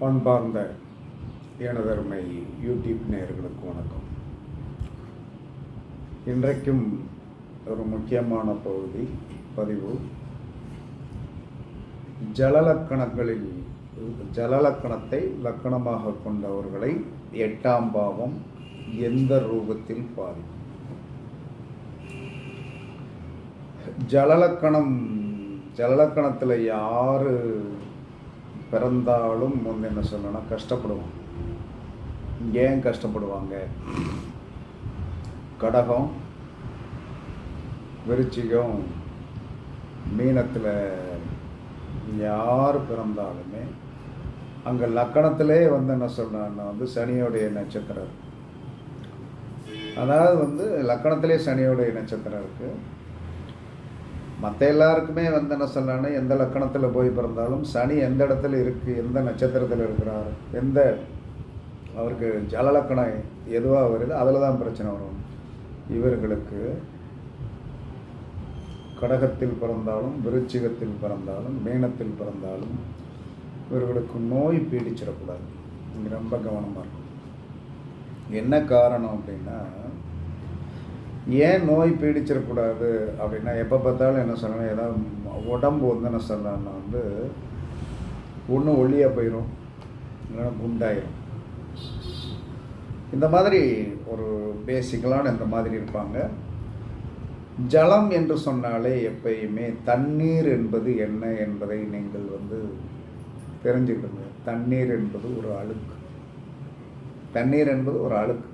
பண்பார்ந்த எனதருமை யூடியூப் நேயர்களுக்கு வணக்கம். இன்றைக்கும் ஒரு முக்கியமான பகுதி பதிவு. ஜலலக்கணங்களில் ஜலலக்கணத்தை லக்கணமாக கொண்டவர்களை எட்டாம் பாவம் எந்த ரூபத்தில் பாதிக்கும்? ஜலலக்கணம் ஜலலக்கணத்தில் யார் பிறந்தாலும் வந்து என்ன சொல்லணும்னா கஷ்டப்படுவாங்க. ஏன் கஷ்டப்படுவாங்க? கடகம் விருச்சிகம் மீனத்தில் யார் பிறந்தாலுமே அங்கே லக்கணத்திலே வந்து என்ன சொல்கிறான்னா வந்து சனியோடைய நட்சத்திரம் அதாவது வந்து லக்கணத்திலே சனியோடைய நட்சத்திரம் இருக்குது மற்ற எல்லாருக்குமே வந்து என்ன சொல்லலாம்னா எந்த லக்கணத்தில் போய் பிறந்தாலும் சனி எந்த இடத்துல இருக்குது எந்த நட்சத்திரத்தில் இருக்கிறார் எந்த அவருக்கு ஜலலக்கணம் எதுவாக வருது அதில் தான் பிரச்சனை வரும். இவர்களுக்கு கடகத்தில் பிறந்தாலும் விருச்சிகத்தில் பிறந்தாலும் மீனத்தில் பிறந்தாலும் இவர்களுக்கு நோய் பீடிச்சிடக்கூடாது. இங்கே ரொம்ப கவனமாக இருக்கும் என்ன காரணம் அப்படின்னா ஏன் நோய் பீடிச்சிடக்கூடாது அப்படின்னா எப்போ பார்த்தாலும் என்ன சொல்லணும் ஏதாவது உடம்பு வந்து என்ன சொல்லணும்னா வந்து ஒன்று ஒல்லியாக போயிடும் இல்லைன்னா குண்டாயிரும். இந்த மாதிரி ஒரு பேசிக்கலான இந்த மாதிரி இருப்பாங்க. ஜலம் என்று சொன்னாலே எப்பயுமே தண்ணீர் என்பது என்ன என்பதை நீங்கள் வந்து தெரிஞ்சுக்கிடுங்க தண்ணீர் என்பது ஒரு அழுக்கு. தண்ணீர் என்பது ஒரு அழுக்கு.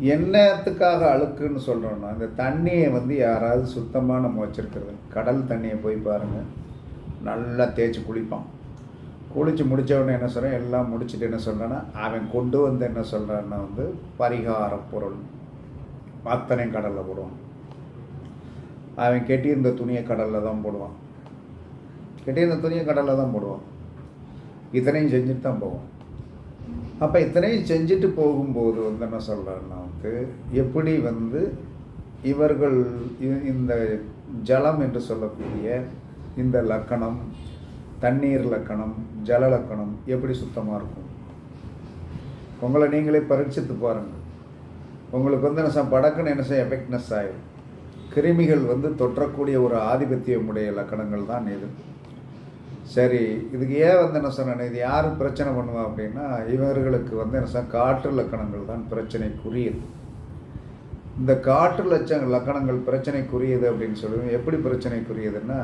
என்னத்துக்காக அழுக்குன்னு சொல்கிறோன்னா இந்த தண்ணியை வந்து யாராவது சுத்தமாக நம்ம வச்சுருக்கிறது. கடல் தண்ணியை போய் பாருங்கள் நல்லா தேய்ச்சி குளிப்பான். குளித்து முடித்தவொடனே என்ன சொல்கிறேன் எல்லாம் முடிச்சுட்டு என்ன சொல்கிறேன்னா அவன் கொண்டு வந்து என்ன சொல்கிறான்னா வந்து பரிகார பொருள். அத்தனையும் கடலில் போடுவான். அவன் கெட்டியிருந்த துணியை கடலில் தான் போடுவான். கெட்டியிருந்த துணியை கடலில் தான் போடுவான். இத்தனையும் செஞ்சுட்டு தான் போவான். அப்போ இத்தனையும் செஞ்சுட்டு போகும்போது வந்து என்ன சொல்கிறேன்னா வந்து எப்படி வந்து இவர்கள் இ- இந்த ஜலம் என்று சொல்லக்கூடிய இந்த லக்கணம் தண்ணீர் லக்கணம் ஜல லக்கணம் எப்படி சுத்தமாக இருக்கும்? உங்களை நீங்களே பரீட்சித்து பாருங்கள். உங்களுக்கு வந்து என்ன படக்குன்னு என்ன செய்ய எஃபெக்ட்னஸ் ஆகிடும் கிருமிகள் வந்து தொற்றக்கூடிய ஒரு ஆதிபத்தியமுடைய லக்கணங்கள் தான் இது. சரி இதுக்கு ஏன் வந்து என்ன சொன்னேன் இது யார் பிரச்சனை பண்ணுவா அப்படின்னா இவர்களுக்கு வந்து என்ன சொன்ன காற்று லக்கணங்கள் தான் பிரச்சனைக்குரியது. இந்த காற்று லட்ச லக்கணங்கள் பிரச்சனைக்குரியது அப்படின்னு சொல்லுவோம் எப்படி பிரச்சனைக்குரியதுன்னா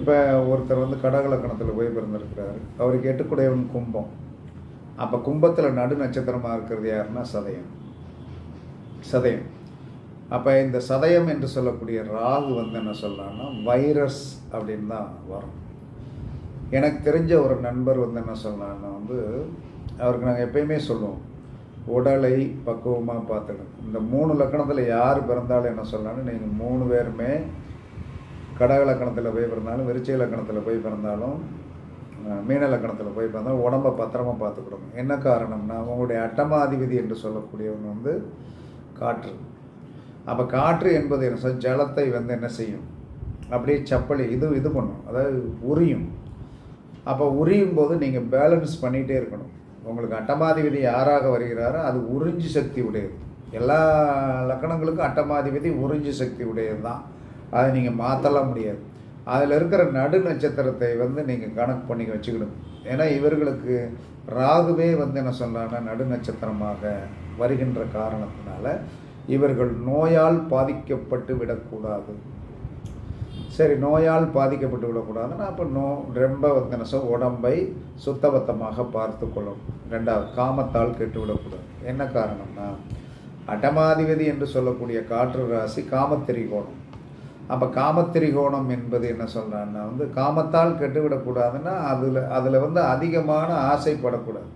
இப்போ ஒருத்தர் வந்து கடக லக்கணத்தில் போய் பிறந்திருக்கிறாரு. அவருக்கு எட்டுக்குடையவன் கும்பம். அப்போ கும்பத்தில் நடு நட்சத்திரமாக இருக்கிறது யாருன்னா சதயம். சதயம். அப்போ இந்த சதயம் என்று சொல்லக்கூடிய ராகு வந்து என்ன சொல்லலாம்னா வைரஸ் அப்படின்னு தான் வரும். எனக்கு தெரிஞ்ச ஒரு நண்பர் வந்து என்ன சொல்லலாம்னா வந்து அவருக்கு நாங்கள் எப்பயுமே சொல்லுவோம் உடலை பக்குவமாக பார்த்துக்கணும். இந்த மூணு லக்கணத்தில் யார் பிறந்தாலும் என்ன சொல்லலாம்னு நீங்கள் மூணு பேருமே கடக லக்கணத்தில் போய் பிறந்தாலும் விருச்சிக லக்கணத்தில் போய் பிறந்தாலும் மீன லக்கணத்தில் போய் பிறந்தாலும் உடம்பை பத்திரமா பார்த்துக்கணும். என்ன காரணம்னா உங்களுடைய அட்டமாதிபதி என்று சொல்லக்கூடியவங்க வந்து காற்று. அப்போ காற்று என்பது என்ன சொல் ஜலத்தை வந்து என்ன செய்யும்? அப்படியே சப்பலி இது இது பண்ணும். அதாவது உரியும். அப்போ உரியும் போது நீங்கள் பேலன்ஸ் பண்ணிகிட்டே இருக்கணும். உங்களுக்கு அட்டமாதிபதி யாராக வருகிறாரோ அது உறிஞ்சி சக்தி உடையது. எல்லா லக்கணங்களுக்கும் அட்டமாதிபதி உறிஞ்சி சக்தி உடையது தான் அதை நீங்கள் மாற்றலாம் முடியாது. அதில் இருக்கிற நடு நட்சத்திரத்தை வந்து நீங்கள் கணக்கு பண்ணி வச்சுக்கணும். ஏன்னா இவர்களுக்கு ராகுவே வந்து என்ன சொல்கிறாங்கன்னா நடு நட்சத்திரமாக வருகின்ற காரணத்தினால இவர்கள் நோயால் பாதிக்கப்பட்டு விடக்கூடாது. சரி நோயால் பாதிக்கப்பட்டு விடக்கூடாதுன்னா அப்போ நோ ரொம்ப வந்து என்ன உடம்பை சுத்தபத்தமாக பார்த்து கொள்ளும் ரெண்டாவது காமத்தால் கெட்டு விடக்கூடாது என்ன காரணம்னா அட்டமாதிபதி என்று சொல்லக்கூடிய காற்று ராசி காமத்திரிகோணம். அப்போ காமத்திரிகோணம் என்பது என்ன சொல்கிறான்னா வந்து காமத்தால் கெட்டுவிடக்கூடாதுன்னா அதில் அதில் வந்து அதிகமான ஆசைப்படக்கூடாது.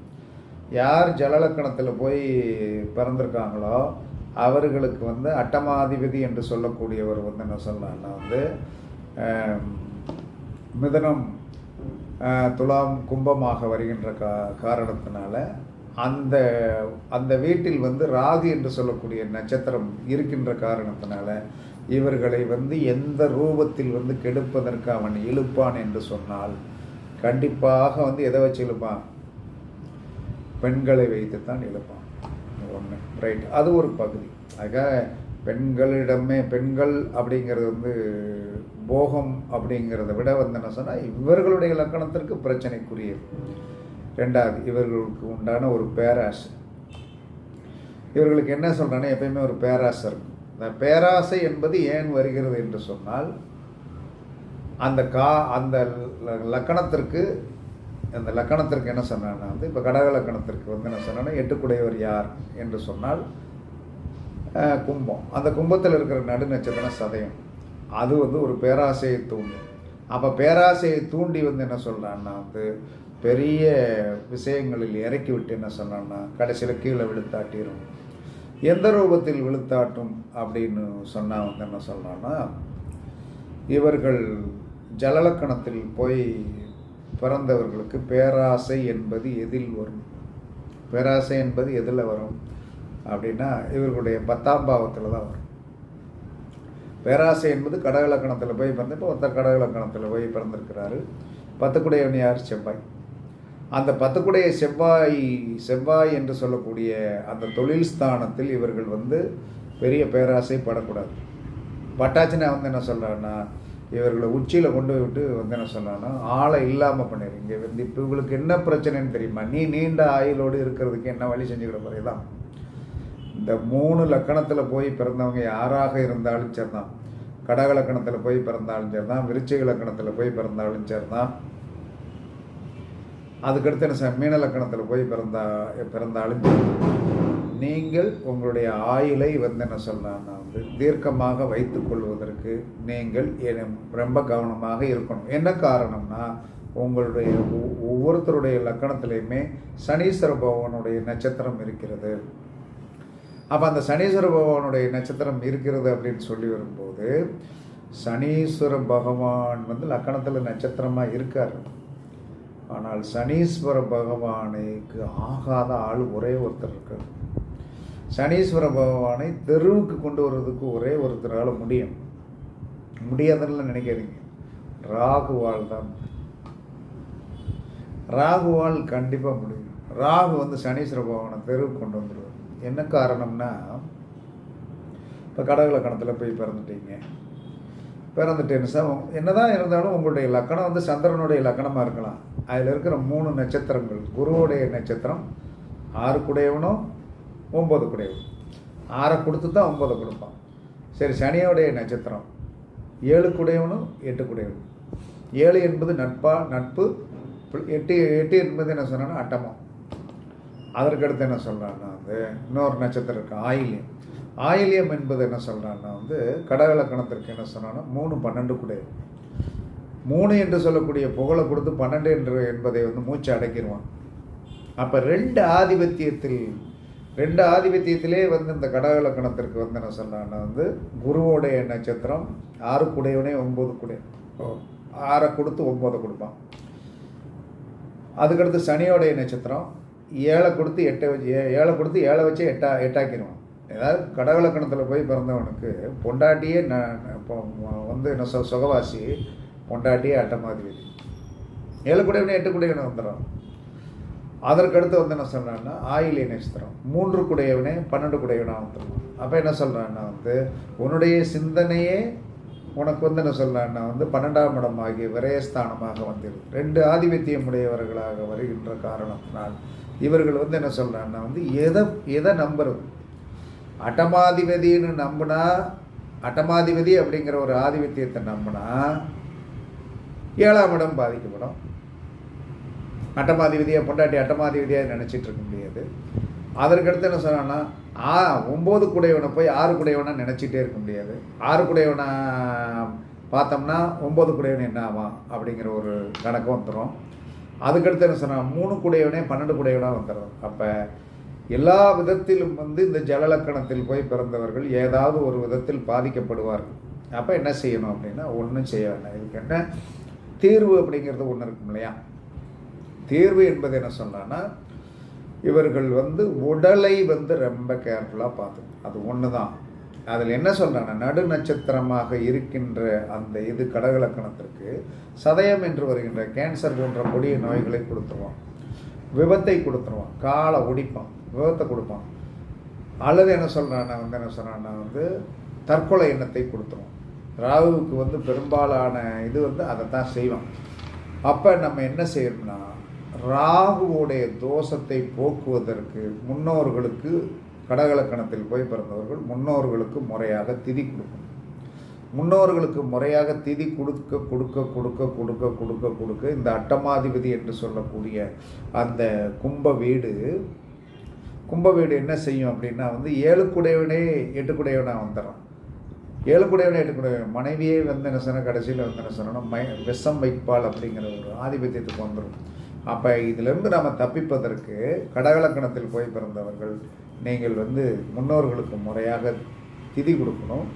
யார் ஜலலக்கணத்தில் போய் பிறந்திருக்காங்களோ அவர்களுக்கு வந்து அட்டமாதிபதி என்று சொல்லக்கூடியவர் வந்து என்ன சொல்லலாம்னா வந்து மிதனம் துலாம் கும்பமாக வருகின்ற கா காரணத்தினால அந்த அந்த வீட்டில் வந்து ராகு என்று சொல்லக்கூடிய நட்சத்திரம் இருக்கின்ற காரணத்தினால இவர்களை வந்து எந்த ரூபத்தில் வந்து கெடுப்பதற்கு அவன் இழுப்பான் என்று சொன்னால் கண்டிப்பாக வந்து எதை வச்சு இழுப்பான்? பெண்களை வைத்து தான் இழுப்பான். ஒன்று ரைட் அது ஒரு பகுதி. ஆக பெண்களிடமே பெண்கள் அப்படிங்கிறது வந்து போகம் அப்படிங்கிறத விட வந்து என்ன சொன்னால் இவர்களுடைய லக்கணத்திற்கு பிரச்சனைக்குரியது. ரெண்டாவது இவர்களுக்கு உண்டான ஒரு பேராசை. இவர்களுக்கு என்ன சொல்கிறேன்னா எப்பயுமே ஒரு பேராசை இருக்கும். இந்த பேராசை என்பது ஏன் வருகிறது என்று சொன்னால் அந்த கா அந்த லக்கணத்திற்கு அந்த லக்கணத்திற்கு என்ன சொன்னான்னா வந்து இப்போ கடக லக்கணத்திற்கு வந்து என்ன சொன்னேன்னா எட்டுக்குடையவர் யார் என்று சொன்னால் கும்பம். அந்த கும்பத்தில் இருக்கிற நடு நட்சத்திரம் சதயம். அது வந்து ஒரு பேராசையை தூண்டும். அப்போ பேராசையை தூண்டி வந்து என்ன சொல்கிறான்னா வந்து பெரிய விஷயங்களில் இறக்கி விட்டு என்ன சொன்னான்னா கடைசியில் கீழே விழுத்தாட்டிடும் எந்த ரூபத்தில் விழுத்தாட்டும் அப்படின்னு சொன்னால் வந்து என்ன சொல்கிறான்னா இவர்கள் ஜலலக்கணத்தில் போய் பிறந்தவர்களுக்கு பேராசை என்பது எதில் வரும்? பேராசை என்பது எதில் வரும்? அப்படின்னா இவர்களுடைய பத்தாம் பாவத்தில் தான் வரும். பேராசை என்பது கடகலக்கணத்தில் போய் பிறந்து இப்போ ஒருத்தர் கடகலக்கணத்தில் போய் பிறந்திருக்கிறாரு. பத்துக்குடையவன் யார் செவ்வாய். அந்த பத்துக்குடைய செவ்வாய் செவ்வாய் என்று சொல்லக்கூடிய அந்த தொழில் ஸ்தானத்தில் இவர்கள் வந்து பெரிய பேராசை படக்கூடாது. பட்டாச்சுன்னா வந்து என்ன சொல்கிறான்னா இவர்களை உச்சியில் கொண்டு விட்டு வந்து என்ன சொல்கிறான்னா ஆளை இல்லாமல் பண்ணிடு இங்கே வந்து இப்போ இவங்களுக்கு என்ன பிரச்சனைன்னு தெரியுமா? நீ நீண்ட ஆயுளோடு இருக்கிறதுக்கு என்ன வழி செஞ்சுக்கிற மாதிரி தான். இந்த மூணு லக்கணத்தில் போய் பிறந்தவங்க யாராக இருந்தாலும் சரிதான். கடக லக்கணத்தில் போய் பிறந்தாலும் சரிதான். விருச்சிக லக்கணத்தில் போய் பிறந்தாலும் சரிதான். அதுக்கடுத்து என்ன சார்? மீன லக்கணத்தில் போய் பிறந்தா பிறந்தாலும் சரி. நீங்கள் உங்களுடைய ஆயுளை வந்து என்ன சொல்லலாம்னா வந்து தீர்க்கமாக வைத்துக் கொள்வதற்கு நீங்கள் ரொம்ப கவனமாக இருக்கணும். என்ன காரணம்னா உங்களுடைய ஒவ்வொருத்தருடைய லக்கணத்திலையுமே சனீஸ்வர பகவானுடைய நட்சத்திரம் இருக்கிறது. அப்போ அந்த சனீஸ்வர பகவானுடைய நட்சத்திரம் இருக்கிறது அப்படின்னு சொல்லி வரும்போது சனீஸ்வர பகவான் வந்து லக்கணத்தில் நட்சத்திரமாக இருக்கார். ஆனால் சனீஸ்வர பகவானுக்கு ஆகாத ஆள் ஒரே ஒருத்தர் இருக்கார். சனீஸ்வர பகவானை தெருவுக்கு கொண்டு வர்றதுக்கு ஒரே ஒருத்தரால் முடியும். முடியாதுன்னு நினைக்காதீங்க. ராகுவால் தான் ராகுவால் கண்டிப்பாக முடியும். ராகு வந்து சனீஸ்வர பகவானை தெருவுக்கு கொண்டு வந்துடுவார் என்ன காரணம்னா இப்போ கடவுள கணத்தில் போய் பிறந்துட்டீங்க. பிறந்துட்டேன்னு சார் என்னதான் இருந்தாலும் உங்களுடைய லக்கணம் வந்து சந்திரனுடைய லக்கணமாக இருக்கலாம். அதில் இருக்கிற மூணு நட்சத்திரங்கள் குருவுடைய நட்சத்திரம் ஆறு குடையவனும் ஒம்பது குடையவன் ஆறை கொடுத்து தான் ஒம்பது கொடுப்பான். சரி சனியோடைய நட்சத்திரம் ஏழு குடையவனும் எட்டு குடையவனும் ஏழு என்பது நட்பா நட்பு எட்டு எட்டு என்பது என்ன சொன்னா அட்டமம் அதற்கடுத்து என்ன சொல்கிறான்னா வந்து இன்னொரு நட்சத்திரம் இருக்கு ஆயில்யம். ஆயில்யம் என்பது என்ன சொல்கிறான்னா வந்து கடகலக்கணத்திற்கு என்ன சொன்னான்னா மூணு பன்னெண்டு கூட. மூணு என்று சொல்லக்கூடிய புகழை கொடுத்து பன்னெண்டு என்று என்பதை வந்து மூச்சு அடக்கிடுவான். அப்போ ரெண்டு ஆதிபத்தியத்தில் ரெண்டு ஆதிபத்தியத்திலே வந்து இந்த கடகலக்கணத்திற்கு வந்து என்ன சொல்கிறான்னா வந்து குருவோடைய நட்சத்திரம் ஆறு குடையவனே ஒம்பது குடை. ஆறை கொடுத்து ஒம்பதை கொடுப்பான். அதுக்கடுத்து சனியோடைய நட்சத்திரம் ஏழை கொடுத்து எட்டை வச்சு ஏ- ஏழை கொடுத்து ஏழை வச்சு எட்டா எட்டாக்கிடுவான் ஏதாவது கடவுளக்கணத்தில் போய் பிறந்தவனுக்கு பொண்டாட்டியே வந்து என்ன சொ சுகவாசி பொண்டாட்டியே அட்டமாதிபதி ஏழை குடையவனே எட்டு குடையவனே வந்துடும் அதற்கடுத்து வந்து என்ன சொல்கிறான்னா ஆயிலே நட்சத்திரம் மூன்று குடையவனே பன்னெண்டு குடையவனாக வந்துடும் அப்போ என்ன சொல்கிறான்னா வந்து உன்னுடைய சிந்தனையே உனக்கு வந்து என்ன சொல்கிறான்னா வந்து பன்னெண்டாம் இடம் ஆகிய விரயஸ்தானமாக வந்துடும் ரெண்டு ஆதிபத்தியம் உடையவர்களாக வருகின்ற காரணத்தினால் இவர்கள் வந்து என்ன சொல்கிறாங்கன்னா வந்து எதை எதை நம்புறது? அட்டமாதிபதின்னு நம்பினா அட்டமாதிபதி அப்படிங்கிற ஒரு ஆதிபத்தியத்தை நம்பினா ஏழாம் இடம் பாதிக்கப்படும். அட்டமாதிபதியாக பொண்டாட்டி அட்டமாதிபதியாக நினச்சிட்டு இருக்க முடியாது. அதற்கடுத்து என்ன சொன்னான்னா ஆ ஒம்பது குடையவனை போய் ஆறு குடையவனை நினச்சிட்டே இருக்க முடியாது. ஆறு குடையவனை பார்த்தோம்னா ஒம்பது குடையவன் என்ன ஆவான் அப்படிங்கிற ஒரு கணக்கு வந்துடும் அதுக்கடுத்து என்ன சொன்னால் மூணு குடையவனே பன்னெண்டு குடையவனாக வந்துடும் அப்போ எல்லா விதத்திலும் வந்து இந்த ஜலலக்கணத்தில் போய் பிறந்தவர்கள் ஏதாவது ஒரு விதத்தில் பாதிக்கப்படுவார்கள். அப்போ என்ன செய்யணும் அப்படின்னா ஒன்றும் செய்ய வேண்டாம் இதுக்கு என்ன? தீர்வு அப்படிங்கிறது ஒன்று இருக்கும் இல்லையா? தீர்வு என்பது என்ன சொன்னான்னா இவர்கள் வந்து உடலை வந்து ரொம்ப கேர்ஃபுல்லாக பார்த்து அது ஒன்று தான் அதில் என்ன சொல்கிறாங்க நடு நட்சத்திரமாக இருக்கின்ற அந்த இது கடகலக்கணத்திற்கு சதயம் என்று வருகின்ற கேன்சர் போன்ற கொடிய நோய்களை கொடுத்துருவான். விபத்தை கொடுத்துருவான். காலை ஒடிப்பான். விபத்தை கொடுப்பான். அல்லது என்ன சொல்கிறான்னா வந்து என்ன சொல்கிறான்னா வந்து தற்கொலை எண்ணத்தை கொடுத்துருவான். ராகுவுக்கு வந்து பெரும்பாலான இது வந்து அதை தான் செய்வான். அப்போ நம்ம என்ன செய்யணும்னா ராகுவோடைய தோஷத்தை போக்குவதற்கு முன்னோர்களுக்கு கடகலக்கணத்தில் போய் பிறந்தவர்கள் முன்னோர்களுக்கு முறையாக திதி கொடுக்கணும். முன்னோர்களுக்கு முறையாக திதி கொடுக்க கொடுக்க கொடுக்க கொடுக்க கொடுக்க கொடுக்க இந்த அட்டமாதிபதி என்று சொல்லக்கூடிய அந்த கும்ப வீடு கும்ப வீடு என்ன செய்யும் அப்படின்னா வந்து ஏழுக்குடையவனே எட்டுக்குடையவனாக வந்துடுறான் ஏழுக்குடையவனே எட்டுக்குடையவன் மனைவியே வந்து என்ன கடைசியில் வந்து என்ன மை விஷம் வைப்பாள் அப்படிங்கிற ஒரு ஆதிபத்தியத்துக்கு வந்துடும் அப்போ இதிலிருந்து நாம் தப்பிப்பதற்கு கடகலக்கணத்தில் போய் பிறந்தவர்கள் நீங்கள் வந்து முன்னோர்களுக்கு முறையாக திதி கொடுக்கணும்.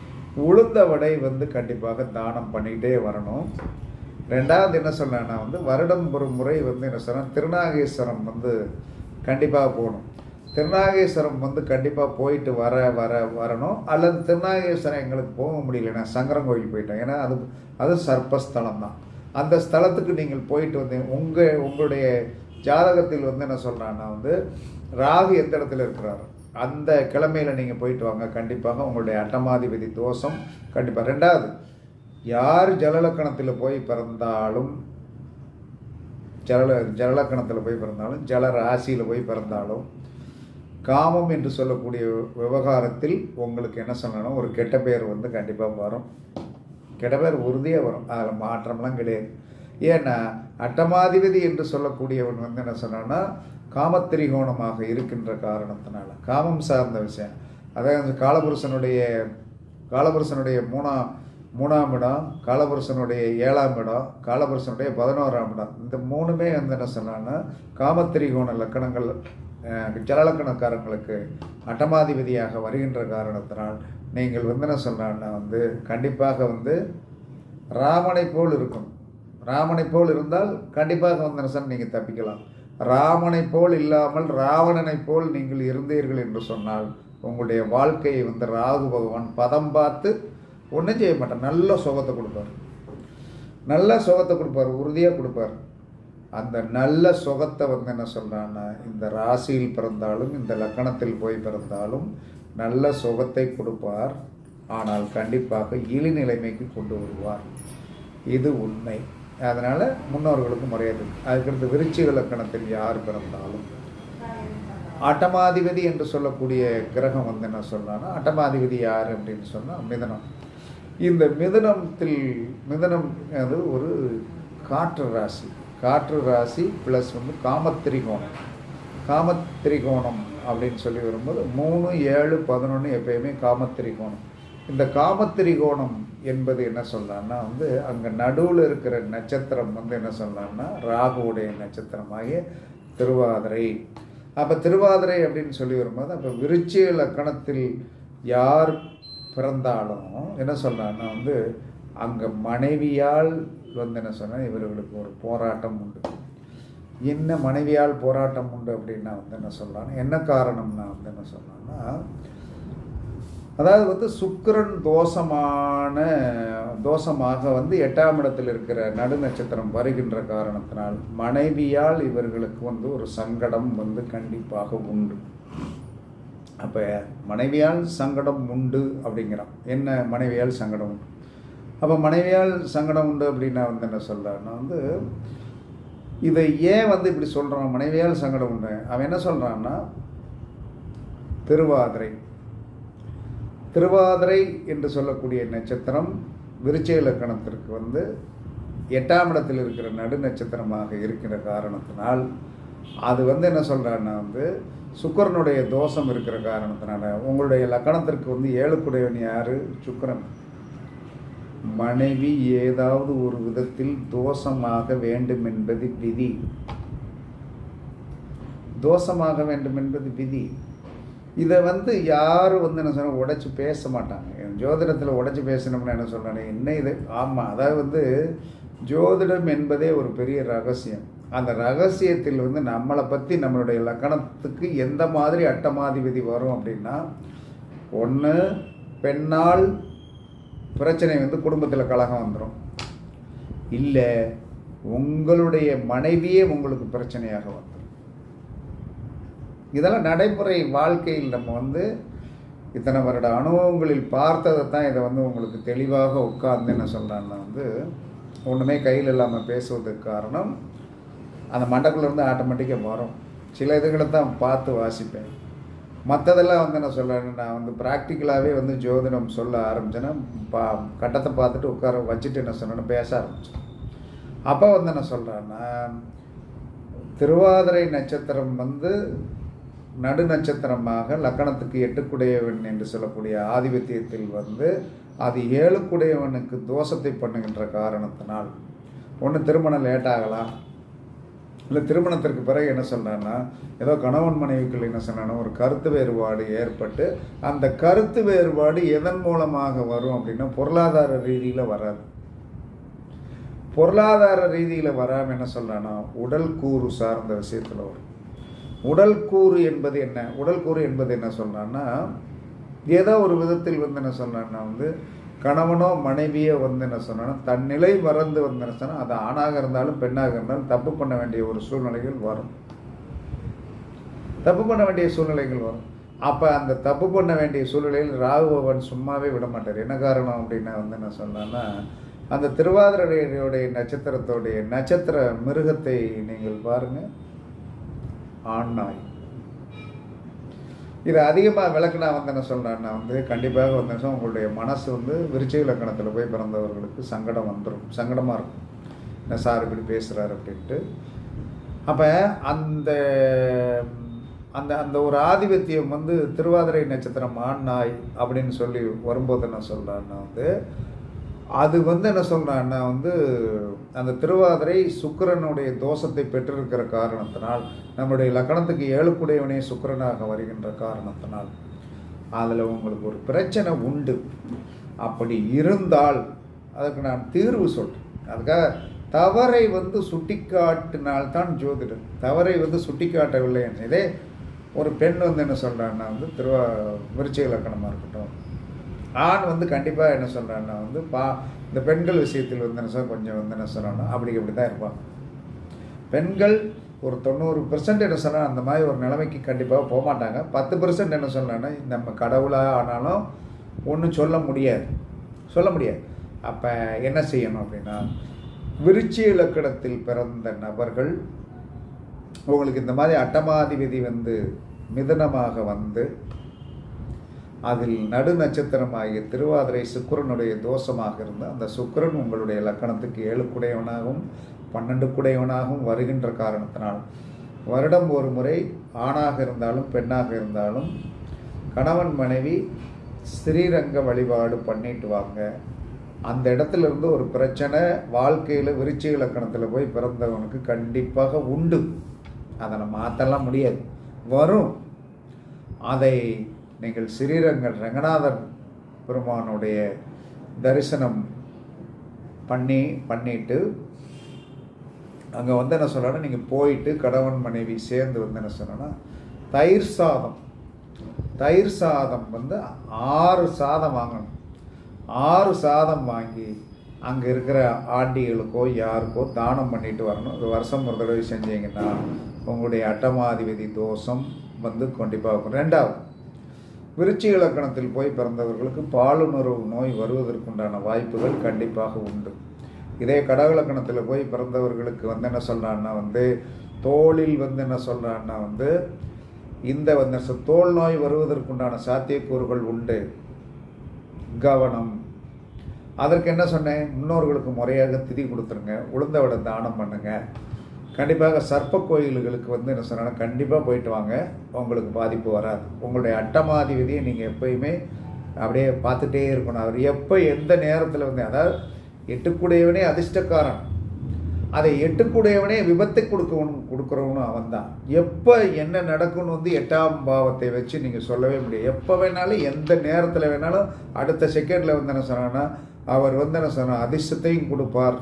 உளுந்த வடை வந்து கண்டிப்பாக தானம் பண்ணிக்கிட்டே வரணும். ரெண்டாவது என்ன சொன்னேன்னா வந்து வருடம் ஒரு முறை வந்து என்ன சொன்னால் திருநாகேஸ்வரம் வந்து கண்டிப்பாக போகணும். திருநாகேஸ்வரம் வந்து கண்டிப்பாக போயிட்டு வர வர வரணும். அல்லது திருநாகேஸ்வரம் எங்களுக்கு போக முடியலன்னா சங்கரன் கோயில் போயிட்டோம் ஏன்னா அது அது சர்ப்பஸ்தலம் தான். அந்த ஸ்தலத்துக்கு நீங்கள் போயிட்டு வந்தீங்க உங்கள் உங்களுடைய ஜாதகத்தில் வந்து என்ன சொல்கிறான்னா வந்து ராகு எந்த இடத்துல இருக்கிறார்? அந்த கிழமையில் நீங்கள் போயிட்டு வாங்க. கண்டிப்பாக உங்களுடைய அட்டமாதிபதி தோஷம் கண்டிப்பாக ரெண்டாவது யார் ஜலலக்கணத்தில் போய் பிறந்தாலும் ஜல ஜலலக்கணத்தில் போய் பிறந்தாலும் ஜல ராசியில் போய் பிறந்தாலும் காமம் என்று சொல்லக்கூடிய விவகாரத்தில் உங்களுக்கு என்ன சொல்லணும் ஒரு கெட்ட பேர் வந்து கண்டிப்பாக வரும். கெட்ட பேர் உறுதியாக வரும். அதில் மாற்றம்லாம் கிடையாது. ஏன்னா அட்டமாதிபதி என்று சொல்லக்கூடியவன் வந்து என்ன சொன்னான்னா காமத்திரிகோணமாக இருக்கின்ற காரணத்தினால காமம் சார்ந்த விஷயம். அதாவது காலபுருஷனுடைய காலபுருஷனுடைய மூணாம் மூணாம் இடம் காலபுருஷனுடைய ஏழாம் இடம் காலபுருஷனுடைய பதினோராம் இடம். இந்த மூணுமே வந்து என்ன சொன்னான்னா காமத்திரிகோண லக்கணங்கள் ஜலலக்கணக்காரங்களுக்கு அட்டமாதிபதியாக வருகின்ற காரணத்தினால் நீங்கள் வந்து என்ன சொன்னான்னா வந்து கண்டிப்பாக வந்து ராமனை போல் இருக்கும். ராமனை போல் இருந்தால் கண்டிப்பாக வந்து என்ன நீங்கள் தப்பிக்கலாம். ராமனை போல் இல்லாமல் ராவணனை போல் நீங்கள் இருந்தீர்கள் என்று சொன்னால் உங்களுடைய வாழ்க்கையை வந்து ராகு பகவான் பதம் பார்த்து ஒன்றும் செய்ய மாட்டார். நல்ல சுகத்தை கொடுப்பார். நல்ல சுகத்தை கொடுப்பார். உறுதியாக கொடுப்பார். அந்த நல்ல சுகத்தை வந்து என்ன சொல்கிறான்னா இந்த ராசியில் பிறந்தாலும் இந்த லக்கணத்தில் போய் பிறந்தாலும் நல்ல சுகத்தை கொடுப்பார். ஆனால் கண்டிப்பாக இழி நிலைமைக்கு கொண்டு வருவார். இது உண்மை. அதனால் முன்னோர்களுக்கு மரியாதை அதுக்கடுத்து விருச்சிக லக்கணத்தில் யார் பிறந்தாலும். அட்டமாதிபதி என்று சொல்லக்கூடிய கிரகம் வந்து என்ன சொல்லலாம்னா அட்டமாதிபதி யார் அப்படின்னு சொன்னால் மிதனம். இந்த மிதனத்தில் மிதனம் அது ஒரு காற்று ராசி. காற்று ராசி ப்ளஸ் வந்து காமத்திரிகோணம். காமத்திரிகோணம் அப்படின்னு சொல்லி வரும்போது மூணு ஏழு பதினொன்று எப்பயுமே காமத்திரிகோணம். இந்த காமத்திரிகோணம் என்பது என்ன சொல்லலாம்னா வந்து அங்கே நடுவில் இருக்கிற நட்சத்திரம் வந்து என்ன சொல்லலாம்னா ராகுவுடைய நட்சத்திரமாகிய திருவாதிரை. அப்போ திருவாதிரை அப்படின்னு சொல்லி வரும்போது அப்போ விருச்சிய லக்கணத்தில் யார் பிறந்தாலும் என்ன சொல்லலாம்னா வந்து அங்கே மனைவியால் வந்து என்ன சொன்னால் இவர்களுக்கு ஒரு போராட்டம் உண்டு. என்ன மனைவியால் போராட்டம் உண்டு அப்படின்னா வந்து என்ன சொல்லலாம் என்ன காரணம்னா வந்து என்ன சொல்லலாம்னா அதாவது வந்து சுக்கரன் தோஷமான தோஷமாக வந்து எட்டாம் இடத்தில் இருக்கிற நடு நட்சத்திரம் வருகின்ற காரணத்தினால் மனைவியால் இவர்களுக்கு வந்து ஒரு சங்கடம் வந்து கண்டிப்பாக உண்டு. அப்போ மனைவியால் சங்கடம் உண்டு அப்படிங்கிறான். என்ன மனைவியால் சங்கடம்? உண்டு அப்போ மனைவியால் சங்கடம் உண்டு அப்படின்னா வந்து என்ன சொல்கிறான்னா வந்து இதை ஏன் வந்து இப்படி சொல்கிறான் மனைவியால் சங்கடம் உண்டு. அவன் என்ன சொல்கிறான்னா திருவாதிரை. திருவாதிரை என்று சொல்லக்கூடிய நட்சத்திரம் விருச்சிக லக்கணத்திற்கு வந்து எட்டாம் இடத்தில் இருக்கிற நடு நட்சத்திரமாக இருக்கிற காரணத்தினால் அது வந்து என்ன சொல்கிறான்னா வந்து சுக்கரனுடைய தோஷம் இருக்கிற காரணத்தினால உங்களுடைய லக்கணத்திற்கு வந்து ஏழுக்குடையவன் யார்? சுக்கரன். மனைவி ஏதாவது ஒரு விதத்தில் தோஷமாக வேண்டும் என்பது விதி. தோஷமாக வேண்டும் என்பது விதி. இதை வந்து யாரும் வந்து என்ன சொன்னால் உடைச்சி பேச மாட்டாங்க. ஜோதிடத்தில் உடைச்சி பேசணும்னு என்ன சொன்னேன் என்ன இது? ஆமாம் அதாவது வந்து ஜோதிடம் என்பதே ஒரு பெரிய ரகசியம். அந்த ரகசியத்தில் வந்து நம்மளை பற்றி நம்மளுடைய லக்கணத்துக்கு எந்த மாதிரி அட்டமாதிபதி வரும் அப்படின்னா ஒன்று பெண்ணால் பிரச்சனை வந்து குடும்பத்தில் கலகம் வந்துடும் இல்லை உங்களுடைய மனைவியே உங்களுக்கு பிரச்சனையாக வந்துடும் இதெல்லாம் நடைமுறை வாழ்க்கையில் நம்ம வந்து இத்தனை வருட அனுபவங்களில் பார்த்ததை தான் இதை வந்து உங்களுக்கு தெளிவாக உட்கார்ந்து என்ன சொல்கிறான்னா வந்து ஒன்றுமே கையில் இல்லாமல் பேசுவதற்கு காரணம் அந்த மண்டக்குள்ளேருந்து ஆட்டோமேட்டிக்காக வரும். சில இதுகளை தான் பார்த்து வாசிப்பேன். மற்றதெல்லாம் வந்து என்ன சொல்கிறேன் நான் வந்து ப்ராக்டிக்கலாகவே வந்து ஜோதிடம் சொல்ல ஆரம்பிச்சேன்னா பா கட்டத்தை பார்த்துட்டு உட்கார வச்சுட்டு என்ன சொன்னேன்னு பேச ஆரம்பித்தேன் அப்போ வந்து என்ன சொல்கிறேன்னா திருவாதிரை நட்சத்திரம் வந்து நடு நட்சத்திரமாக லக்கணத்துக்கு எட்டுக்குடையவன் என்று சொல்லக்கூடிய ஆதிபத்தியத்தில் வந்து அது ஏழுக்குடையவனுக்கு தோஷத்தை பண்ணுகின்ற காரணத்தினால். ஒன்று திருமணம் லேட் ஆகலாம். இல்லை திருமணத்திற்கு பிறகு என்ன சொல்கிறேன்னா ஏதோ கணவன் மனைவிக்குள் என்ன சொன்னான்னா ஒரு கருத்து வேறுபாடு ஏற்பட்டு அந்த கருத்து வேறுபாடு எதன் மூலமாக வரும் அப்படின்னா பொருளாதார ரீதியில் வராது. பொருளாதார ரீதியில் வராமல் என்ன சொல்கிறேன்னா உடல் கூறு சார்ந்த விஷயத்தில் வரும். உடல் கூறு என்பது என்ன? உடல் கூறு என்பது என்ன சொல்கிறான்னா ஏதோ ஒரு விதத்தில் வந்து என்ன சொல்கிறான்னா வந்து கணவனோ மனைவியோ வந்து என்ன சொன்னா தன் நிலை மறந்து வந்து என்ன சொன்னால் அது ஆணாக இருந்தாலும் பெண்ணாக இருந்தாலும் தப்பு பண்ண வேண்டிய ஒரு சூழ்நிலைகள் வரும். தப்பு பண்ண வேண்டிய சூழ்நிலைகள் வரும். அப்போ அந்த தப்பு பண்ண வேண்டிய சூழ்நிலையில் ராகுபவன் சும்மாவே விட மாட்டார். என்ன காரணம் அப்படின்னா வந்து என்ன சொன்னான்னா அந்த திருவாதிரையுடைய நட்சத்திரத்தோடைய நட்சத்திர மிருகத்தை நீங்கள் பாருங்கள் ஆண் நாய் இதை அதிகமாக விளக்குனா வந்து என்ன சொல்கிறேன்னா வந்து கண்டிப்பாக வந்து உங்களுடைய மனசு வந்து விருச்சிக இலக்கணத்தில் போய் பிறந்தவர்களுக்கு சங்கடம் வந்துடும் சங்கடமாக இருக்கும். என்ன சார் இப்படி பேசுகிறார் அப்படின்ட்டு. அப்போ அந்த அந்த அந்த ஒரு ஆதிபத்தியம் வந்து திருவாதிரை நட்சத்திரம் ஆண் நாய் அப்படின்னு சொல்லி வரும்போது என்ன சொல்கிறான்னா வந்து அது வந்து என்ன சொல்கிறேன்னா வந்து அந்த திருவாதிரை சுக்கிரனுடைய தோஷத்தை பெற்றிருக்கிற காரணத்தினால் நம்முடைய லக்கணத்துக்கு ஏழுக்குடையவனே சுக்கிரனாக வருகின்ற காரணத்தினால் அதில் உங்களுக்கு ஒரு பிரச்சனை உண்டு. அப்படி இருந்தால் அதுக்கு நான் தீர்வு சொல்கிறேன் அதுக்காக தவறை வந்து சுட்டிக்காட்டினால்தான் ஜோதிடம் தவறை வந்து சுட்டிக்காட்டவில்லை இதே ஒரு பெண் வந்து என்ன சொல்கிறான்னா வந்து திருவா விருச்சிக இலக்கணமாக இருக்கட்டும் ஆண் வந்து கண்டிப்பாக என்ன சொல்கிறான்னா வந்து பா இந்த பெண்கள் விஷயத்தில் வந்து என்ன சொல்ல கொஞ்சம் வந்து என்ன சொல்கிறான்னா அப்படி அப்படி தான் இருப்பாங்க பெண்கள் ஒரு தொண்ணூறு பெர்சன்ட் என்ன சொன்னால் அந்த மாதிரி ஒரு நிலைமைக்கு கண்டிப்பாக போக மாட்டாங்க. பத்து பெர்சன்ட் என்ன சொன்னான்னா நம்ம கடவுளாக ஆனாலும் ஒன்றும் சொல்ல முடியாது. சொல்ல முடியாது. அப்போ என்ன செய்யணும் அப்படின்னா விருச்சி இலக்கணத்தில் பிறந்த நபர்கள் உங்களுக்கு இந்த மாதிரி அட்டமாதிபதி வந்து மிதனமாக வந்து அதில் நடு நட்சத்திரமாகிய திருவாதிரை சுக்கிரனுடைய தோஷமாக இருந்து அந்த சுக்கிரன் உங்களுடைய லக்கணத்துக்கு ஏழு குடையவனாகவும் பன்னெண்டு குடையவனாகவும் வருகின்ற காரணத்தினால் வருடம் ஒரு முறை ஆணாக இருந்தாலும் பெண்ணாக இருந்தாலும் கணவன் மனைவி ஸ்ரீரங்க வழிபாடு பண்ணிட்டு வாங்க. அந்த இடத்துல இருந்து ஒரு பிரச்சனை வாழ்க்கையில் விருச்சி இலக்கணத்தில் போய் பிறந்தவனுக்கு கண்டிப்பாக உண்டு. அதை நம்ம மாற்றலாம் முடியாது. வரும். அதை நீங்கள் ஸ்ரீரங்கன் ரங்கநாதன் பெருமானுடைய தரிசனம் பண்ணி பண்ணிட்டு அங்கே வந்து என்ன சொல்லணும் நீங்கள் போயிட்டு கணவன் மனைவி சேர்ந்து வந்து என்ன சொன்னோன்னா தயிர் சாதம். தயிர் சாதம் வந்து ஆறு சாதம் வாங்கணும். ஆறு சாதம் வாங்கி அங்கே இருக்கிற ஆண்டிகளுக்கோ யாருக்கோ தானம் பண்ணிட்டு வரணும். இது வருஷம் ஒரு தடவை செஞ்சீங்கன்னா உங்களுடைய அட்டமாதிபதி தோஷம் வந்து கண்டிப்பாக இருக்கும். ரெண்டாவது விருச்சி இலக்கணத்தில் போய் பிறந்தவர்களுக்கு பாலுணர்வு நோய் வருவதற்குண்டான வாய்ப்புகள் கண்டிப்பாக உண்டு. இதே கடகலக்கணத்தில் போய் பிறந்தவர்களுக்கு வந்து என்ன சொல்கிறான்னா வந்து தோளில் வந்து என்ன சொல்கிறான்னா வந்து இந்த வந்து தோல் நோய் வருவதற்குண்டான சாத்தியக்கூறுகள் உண்டு. கவனம். அதற்கு என்ன சொன்னேன்? முன்னோர்களுக்கு முறையாக திதி கொடுத்துருங்க. உளுந்த விட தானம் பண்ணுங்கள் கண்டிப்பாக சர்ப்ப கோயில்களுக்கு வந்து என்ன சொன்னால் கண்டிப்பாக போயிட்டு வாங்க. உங்களுக்கு பாதிப்பு வராது. உங்களுடைய அட்டமாதிபதியை நீங்கள் எப்பயுமே அப்படியே பார்த்துட்டே இருக்கணும். அவர் எப்போ எந்த நேரத்தில் வந்து அதாவது எட்டுக்குடையவனே அதிர்ஷ்டக்காரன். அதை எட்டுக்குடையவனே விபத்தை கொடுக்கணும் கொடுக்குறவனும் அவன் தான் எப்போ என்ன நடக்கும்னு வந்து எட்டாம் பாவத்தை வச்சு நீங்கள் சொல்லவே முடியாது. எப்போ வேணாலும் எந்த நேரத்தில் வேணாலும் அடுத்த செகண்டில் வந்து என்ன சொன்னான்னா அவர் வந்து என்ன சொன்னால் அதிர்ஷ்டத்தையும் கொடுப்பார்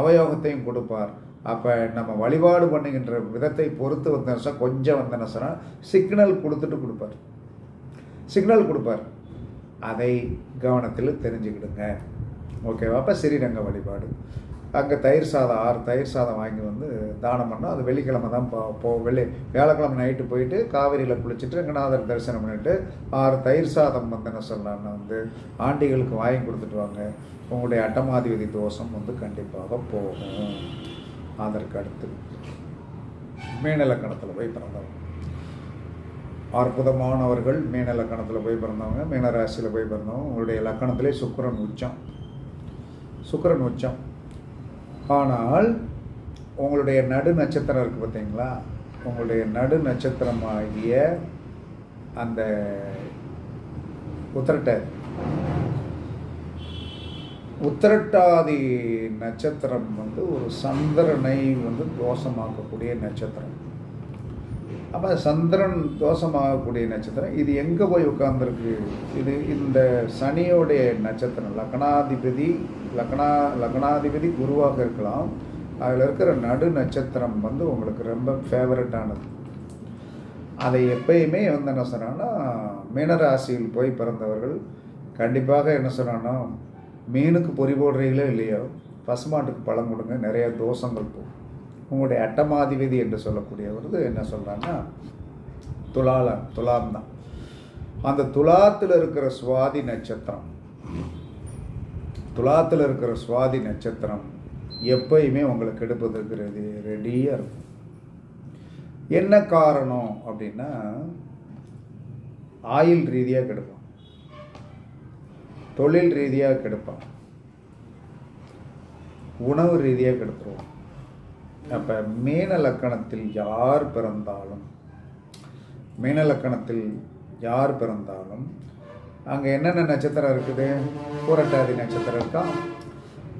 அவயோகத்தையும் கொடுப்பார். அப்போ நம்ம வழிபாடு பண்ணுகின்ற விதத்தை பொறுத்து வந்து கொஞ்சம் வந்து என்ன சொன்னால் சிக்னல் கொடுத்துட்டு கொடுப்பார். சிக்னல் கொடுப்பார். அதை கவனத்தில் தெரிஞ்சுக்கிடுங்க. ஓகேவா அப்போ ஸ்ரீரங்க வழிபாடு. அங்கே தயிர் சாதம் ஆறு தயிர் சாதம் வாங்கி வந்து தானம் பண்ணோம் அது வெள்ளிக்கிழமை தான் போ வெள்ளி வியாழக்கிழமை நைட்டு போயிட்டு காவிரியில் குளிச்சுட்டு ரங்கநாதர் தரிசனம் பண்ணிட்டு ஆறு தயிர் சாதம் வந்து என்ன வந்து ஆண்டிகளுக்கு வாங்கி கொடுத்துட்டு வாங்க. உங்களுடைய அட்டமாதிபதி தோஷம் வந்து கண்டிப்பாக போகும். அதற்கு அடுத்து மீனலக்கணத்தில் போய் பிறந்தவங்க. அற்புதமானவர்கள் மீன லக்கணத்தில் போய் பிறந்தவங்க மீன ராசியில் போய் பிறந்தவங்க. உங்களுடைய லக்கணத்திலே சுக்கரன் உச்சம். சுக்கரன் உச்சம். ஆனால் உங்களுடைய நடு நட்சத்திரம் இருக்குது பார்த்தீங்களா? உங்களுடைய நடு நட்சத்திரமாகிய அந்த உத்திரட்டை உத்திரட்டாதி நட்சத்திரம் வந்து ஒரு சந்திரனை வந்து தோஷமாக்கக்கூடிய நட்சத்திரம். அப்போ சந்திரன் தோஷமாகக்கூடிய நட்சத்திரம். இது எங்கே போய் உட்கார்ந்துருக்கு? இது இந்த சனியோடைய நட்சத்திரம். லக்னாதிபதி லக்னா லக்னாதிபதி குருவாக இருக்கலாம். அதில் இருக்கிற நடு நட்சத்திரம் வந்து உங்களுக்கு ரொம்ப ஃபேவரட்டானது அதை எப்பயுமே வந்து என்ன சொன்னான்னா மீனராசியில் போய் பிறந்தவர்கள் கண்டிப்பாக என்ன சொன்னான்னா மீனுக்கு பொறி போடுறீங்களோ இல்லையோ பசுமாட்டுக்கு பழம் கொடுங்க நிறைய தோஷங்கள் போகும் உங்களுடைய அட்டமாதிபதி என்று சொல்லக்கூடியவர் என்ன சொல்கிறாங்கன்னா துலால துலாம் தான். அந்த துலாத்தில் இருக்கிற சுவாதி நட்சத்திரம் துலாத்தில் இருக்கிற சுவாதி நட்சத்திரம் எப்பயுமே உங்களுக்கு எடுப்பதற்கு ரெடியாக இருக்கும். என்ன காரணம் அப்படின்னா ஆயில் ரீதியாக கெடுப்போம் தொழில் ரீதியாக கெடுப்பான் உணவு ரீதியாக கெடுத்துருவோம் அப்போ மீன லக்கணத்தில் யார் பிறந்தாலும் மீன லக்கணத்தில் யார் பிறந்தாலும் அங்கே என்னென்ன நட்சத்திரம் இருக்குது? பூரட்டாதி நட்சத்திரம் இருக்கா?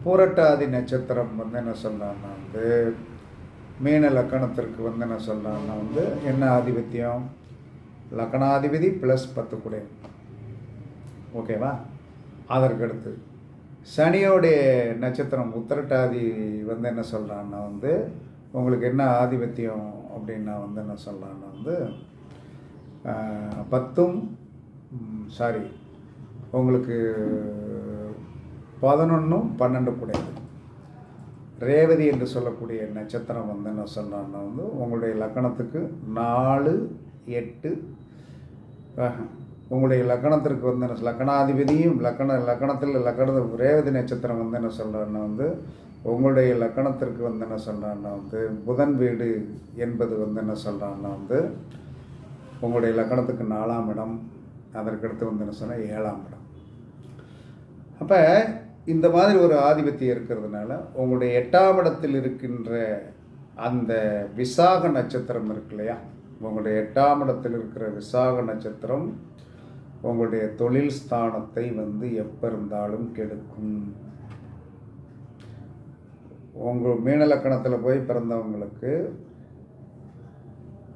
பூரட்டாதி நட்சத்திரம் வந்து என்ன சொல்லலாம்னா வந்து மீன லக்கணத்திற்கு வந்து என்ன சொல்லலாம்னா வந்து என்ன ஆதிபத்தியம்? லக்கணாதிபதி ப்ளஸ் பத்து குடை ஓகேவா அதற்கடுத்து. சனியோடைய நட்சத்திரம் உத்திரட்டாதி வந்து என்ன சொல்கிறான்னா வந்து உங்களுக்கு என்ன ஆதிபத்தியம் அப்படின்னா வந்து என்ன சொல்கிறான்னா வந்து பத்தும் சாரி உங்களுக்கு பதினொன்றும் பன்னெண்டு கூடையது. ரேவதி என்று சொல்லக்கூடிய நட்சத்திரம் வந்து என்ன சொல்கிறான்னா வந்து உங்களுடைய லக்கணத்துக்கு நாலு எட்டு உங்களுடைய லக்கணத்திற்கு வந்து என்ன லக்கணாதிபதியும் லக்கண லக்கணத்தில் லக்கண ரேவதி நட்சத்திரம் வந்து என்ன சொல்கிறான்னா வந்து உங்களுடைய லக்கணத்திற்கு வந்து என்ன சொல்கிறான்னா வந்து புதன் வீடு என்பது வந்து என்ன சொல்கிறான்னா வந்து உங்களுடைய லக்கணத்துக்கு நாலாம் இடம் அதற்கடுத்து வந்து என்ன சொன்னால் ஏழாம் இடம். அப்போ இந்த மாதிரி ஒரு ஆதிபத்தியம் இருக்கிறதுனால உங்களுடைய எட்டாம் இடத்தில் இருக்கின்ற அந்த விசாக நட்சத்திரம் இருக்கு இல்லையா? உங்களுடைய எட்டாம் இடத்தில் இருக்கிற விசாக நட்சத்திரம் உங்களுடைய தொழில் ஸ்தானத்தை வந்து எப்போ இருந்தாலும் கெடுக்கும் உங்கள் மீனலக்கணத்தில் போய் பிறந்தவங்களுக்கு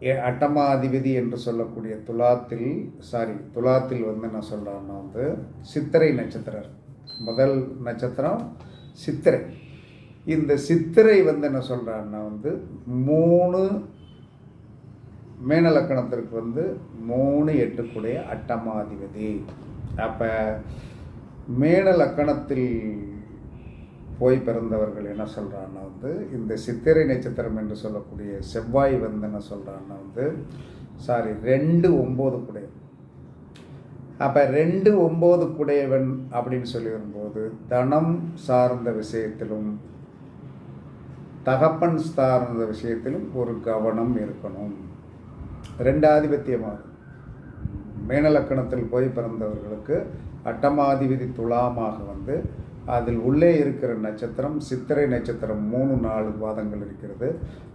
எ- அட்டமாதிபதி என்று சொல்லக்கூடிய துலாத்தில் சாரி துலாத்தில் வந்து என்ன சொல்கிறேன்னா வந்து சித்திரை நட்சத்திரம் முதல் நட்சத்திரம் சித்திரை. இந்த சித்திரை வந்து என்ன சொல்கிறான்னா வந்து மூணு மேனலக்கணத்திற்கு வந்து மூணு எட்டுக்குடைய அட்டமாதிபதி. அப்போ மேனலக்கணத்தில் போய் பிறந்தவர்கள் என்ன சொல்கிறான்னா வந்து இந்த சித்திரை நட்சத்திரம் என்று சொல்லக்கூடிய செவ்வாய் வந்து என்ன சொல்கிறான்னா வந்து சாரி ரெண்டு ஒம்பது குடைய அப்போ ரெண்டு ஒம்பது குடையவன் அப்படின்னு சொல்லி வரும்போது தனம் சார்ந்த விஷயத்திலும் தகப்பன் சார்ந்த விஷயத்திலும் ஒரு கவனம் இருக்கணும். ரெண்டாதிபத்தியமாகும். மேனலக்கணத்தில் போய் பிறந்தவர்களுக்கு அட்டமாதிபதி துலாமாக வந்து அதில் உள்ளே இருக்கிற நட்சத்திரம் சித்திரை நட்சத்திரம் மூணு நாலு பாதங்கள் இருக்கிறது.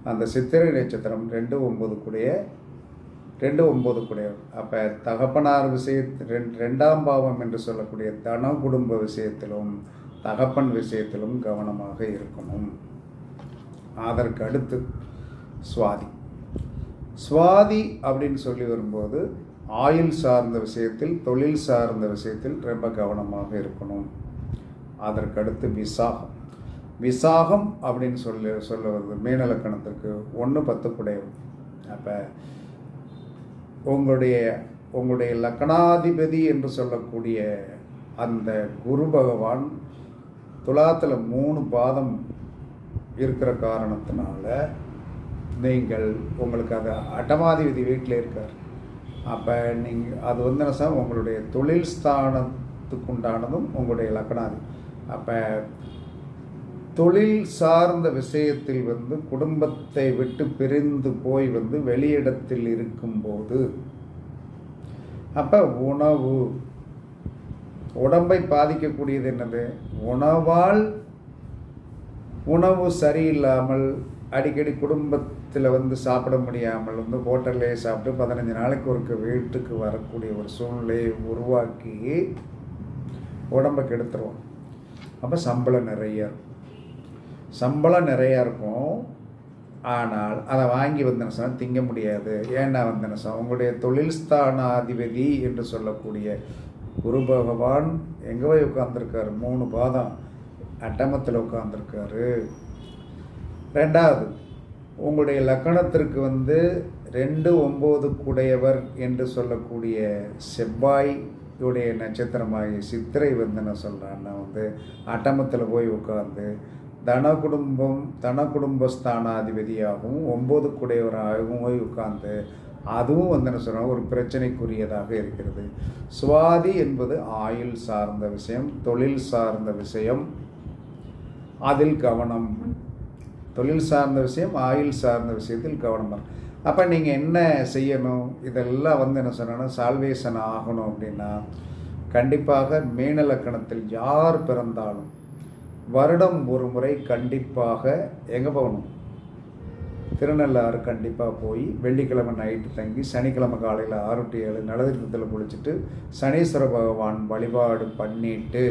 அந்த சித்திரை நட்சத்திரம் ரெண்டு ஒம்பது கூடிய ரெண்டு ஒம்பது கூடிய. அப்போ தகப்பனார் விஷயத்து ரெண் ரெண்டாம் பாவம் என்று சொல்லக்கூடிய தன குடும்ப விஷயத்திலும் தகப்பன் விஷயத்திலும் கவனமாக இருக்கணும். அதற்கு அடுத்து சுவாதி. சுவாதி அப்படின்னு சொல்லி வரும்போது ஆயுள் சார்ந்த விஷயத்தில் தொழில் சார்ந்த விஷயத்தில் ரொம்ப கவனமாக இருக்கணும். அதற்கடுத்து விசாகம். விசாகம் அப்படின்னு சொல்லி சொல்ல வருது மீனலக்கணத்திற்கு ஒன்று பத்து அப்போ உங்களுடைய உங்களுடைய லக்னாதிபதி என்று சொல்லக்கூடிய அந்த குரு பகவான் துலாத்தில் மூணு பாதம் இருக்கிற காரணத்தினால நீங்கள் உங்களுக்கு அது அட்டமாதிபதி வீட்டில் இருக்கார். அப்போ நீங்கள் அது வந்து என்ன சார்? உங்களுடைய தொழில் ஸ்தானத்துக்கு உண்டானதும் உங்களுடைய லக்னாதி. அப்போ தொழில் சார்ந்த விஷயத்தில் வந்து குடும்பத்தை விட்டு பிரிந்து போய் வந்து வெளியிடத்தில் இருக்கும்போது அப்போ உணவு உடம்பை பாதிக்கக்கூடியது என்னது? உணவால் உணவு சரியில்லாமல் அடிக்கடி குடும்பத்தில் வந்து சாப்பிட முடியாமல் வந்து ஹோட்டல்லே சாப்பிட்டு பதினஞ்சு நாளைக்கு ஒருக்க வீட்டுக்கு வரக்கூடிய ஒரு சூழ்நிலையை உருவாக்கி உடம்பை கெடுத்துருவோம் அப்போ சம்பளம் நிறைய இருக்கும். சம்பளம் நிறையா இருக்கும். ஆனால் அதை வாங்கி வந்தனசம் திங்க முடியாது. ஏன்னா வந்தனசம் உங்களுடைய தொழில் ஸ்தானாதிபதி என்று சொல்லக்கூடிய குரு பகவான் எங்கே போய் உட்காந்துருக்காரு மூணு பாதம் அட்டமத்தில் உட்காந்துருக்காரு ரெண்டாவது உங்களுடைய லக்கணத்திற்கு வந்து ரெண்டு ஒம்பது குடையவர் என்று சொல்லக்கூடிய செவ்வாய் உடைய நட்சத்திரமாகிய சித்திரை வந்து என்ன சொல்கிறான்னா வந்து அட்டமத்தில் போய் உட்காந்து தன குடும்பம் தன குடும்பஸ்தானாதிபதியாகவும் ஒம்பது குடையவராகவும் போய் உட்காந்து அதுவும் வந்து என்ன சொல்கிறாங்க ஒரு பிரச்சனைக்குரியதாக இருக்கிறது. சுவாதி என்பது ஆயுள் சார்ந்த விஷயம் தொழில் சார்ந்த விஷயம் அதில் கவனம். தொழில் சார்ந்த விஷயம் ஆயுள் சார்ந்த விஷயத்தில் கவனம் அப்போ நீங்கள் என்ன செய்யணும்? இதெல்லாம் வந்து என்ன சொன்னோன்னா சால்வேஷன் ஆகணும் அப்படின்னா கண்டிப்பாக மீனலக்கணத்தில் யார் பிறந்தாலும் வருடம் ஒரு முறை கண்டிப்பாக எங்கே போகணும்? திருநள்ளாறு கண்டிப்பாக போய் வெள்ளிக்கிழமை நைட்டு தங்கி சனிக்கிழமை காலையில் ஆறு டு ஏழு நலதீர்த்தத்தில் குளிச்சுட்டு சனீஸ்வர பகவான் வழிபாடு பண்ணிட்டு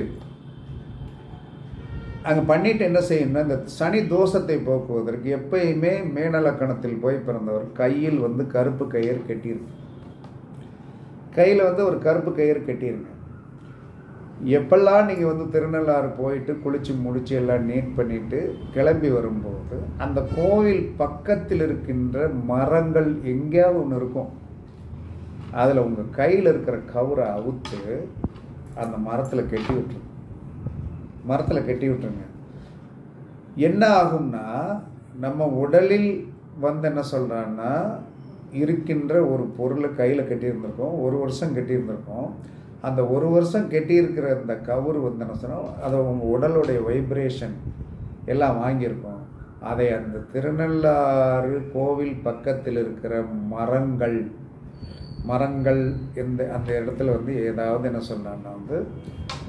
அங்கே பண்ணிட்டு என்ன செய்யணும்னா இந்த சனி தோஷத்தை போக்குவதற்கு எப்பயுமே மேனலக்கணத்தில் போய் பிறந்தவர் கையில் வந்து கருப்பு கயிறு கட்டியிருக்கு கையில் வந்து ஒரு கருப்பு கயிறு கட்டியிருங்க. எப்பெல்லாம் நீங்கள் வந்து திருநள்ளாறு போயிட்டு குளித்து முடித்து எல்லாம் நீட் பண்ணிவிட்டு கிளம்பி வரும்போது அந்த கோவில் பக்கத்தில் இருக்கின்ற மரங்கள் எங்கேயாவது ஒன்று இருக்கும். அதில் உங்கள் கையில் இருக்கிற கவுரை அவுத்து அந்த மரத்தில் கட்டி விட்டுருக்கு மரத்தில் கட்டி விட்டுருங்க. என்ன ஆகும்னா நம்ம உடலில் வந்து என்ன சொல்கிறான்னா இருக்கின்ற ஒரு பொருளை கையில் கட்டியிருந்திருக்கோம் ஒரு வருஷம் கட்டியிருந்திருக்கோம். அந்த ஒரு வருஷம் கட்டியிருக்கிற அந்த கவுர் வந்து என்ன சொன்னால் அதை உங்கள் உடலுடைய வைப்ரேஷன் எல்லாம் வாங்கியிருக்கோம். அதை அந்த திருநள்ளாறு கோவில் பக்கத்தில் இருக்கிற மரங்கள் மரங்கள் இந்த அந்த இடத்துல வந்து ஏதாவது என்ன சொன்னான்னா வந்து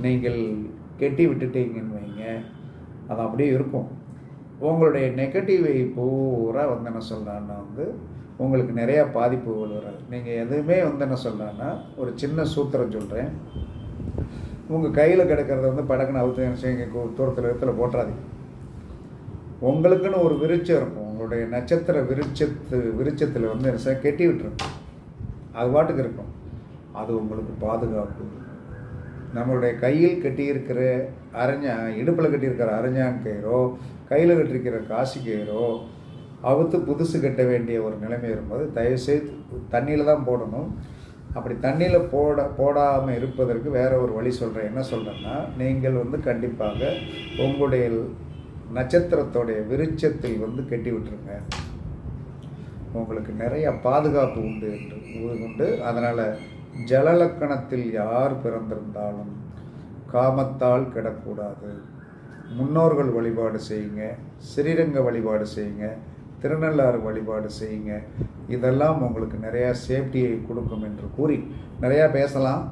நீங்கள் கெட்டி விட்டுட்டீங்கன்னு வைங்க. அது அப்படியே இருக்கும். உங்களுடைய நெகட்டிவை பூரா வந்து என்ன சொல்கிறான்னா வந்து உங்களுக்கு நிறையா பாதிப்புகள் வராது. நீங்கள் எதுவுமே வந்து என்ன சொல்கிறேன்னா ஒரு சின்ன சூத்திரம் சொல்கிறேன் உங்கள் கையில் கிடக்கிறத வந்து படக்குன்னு அவுத்து எங்கள் தூரத்தில் இடத்துல போட்டுறாதீங்க. உங்களுக்குன்னு ஒரு விருச்சம் இருக்கும். உங்களுடைய நட்சத்திர விருச்சத்து விருச்சத்தில் வந்து என்ன கெட்டி விட்டுருக்கும் அது பாட்டுக்கு இருக்கும். அது உங்களுக்கு பாதுகாப்பு. நம்மளுடைய கையில் கட்டியிருக்கிற அரஞ்சா இடுப்பில் கட்டியிருக்கிற அரஞ்சான் கயிறோ கையில் கட்டியிருக்கிற காசு கயிறோ அவுத்து புதுசு கட்ட வேண்டிய ஒரு நிலைமை இருக்கும்போது தயவுசெய்து தண்ணியில் தான் போடணும். அப்படி தண்ணியில் போட போடாமல் இருப்பதற்கு வேற ஒரு வழி சொல்கிறேன் என்ன சொல்கிறேன்னா நீங்கள் வந்து கண்டிப்பாக உங்களுடைய நட்சத்திரத்தோடைய விருட்சத்தில் வந்து கட்டி விட்டுருங்க. உங்களுக்கு நிறைய பாதுகாப்பு உண்டு என்று உண்டு. அதனால் ஜலலக்கணத்தில் யார் பிறந்திருந்தாலும் காமத்தால் கிடக்கூடாது. முன்னோர்கள் வழிபாடு செய்யுங்க ஸ்ரீரங்க வழிபாடு செய்யுங்க திருநள்ளாறு வழிபாடு செய்யுங்க. இதெல்லாம் உங்களுக்கு நிறையா சேஃப்டியை கொடுக்கும் என்று கூறி நிறையா பேசலாம்.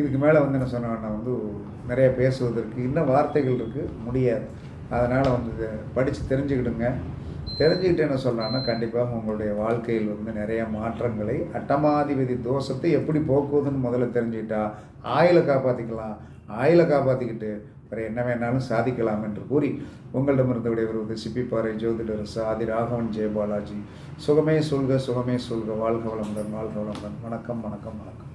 இதுக்கு மேலே வந்து என்ன சொன்னால் வந்து நிறையா பேசுவதற்கு இன்னும் வார்த்தைகள் இருக்குது முடியாது. அதனால் வந்து படித்து தெரிஞ்சுக்கிடுங்க. தெரிஞ்சுக்கிட்டு என்ன சொல்லலாம்னா கண்டிப்பாக உங்களுடைய வாழ்க்கையில் வந்து நிறைய மாற்றங்களை அட்டமாதிபதி தோஷத்தை எப்படி போக்குவதுன்னு முதல்ல தெரிஞ்சுக்கிட்டா ஆயிலை காப்பாற்றிக்கலாம் ஆயிலை காப்பாற்றிக்கிட்டு வேறு என்ன வேணாலும் சாதிக்கலாம் என்று கூறி உங்களிடமிருந்து விடைபெறுவது சிப்பிப்பாறை ஜோதிடர் சாதி ராகவன் ஜெயபாலாஜி. சுகமே சொல்க சுகமே சொல்க வாழ்க வளமுடன் வாழ்க வளமுடன். வணக்கம் வணக்கம் வணக்கம்.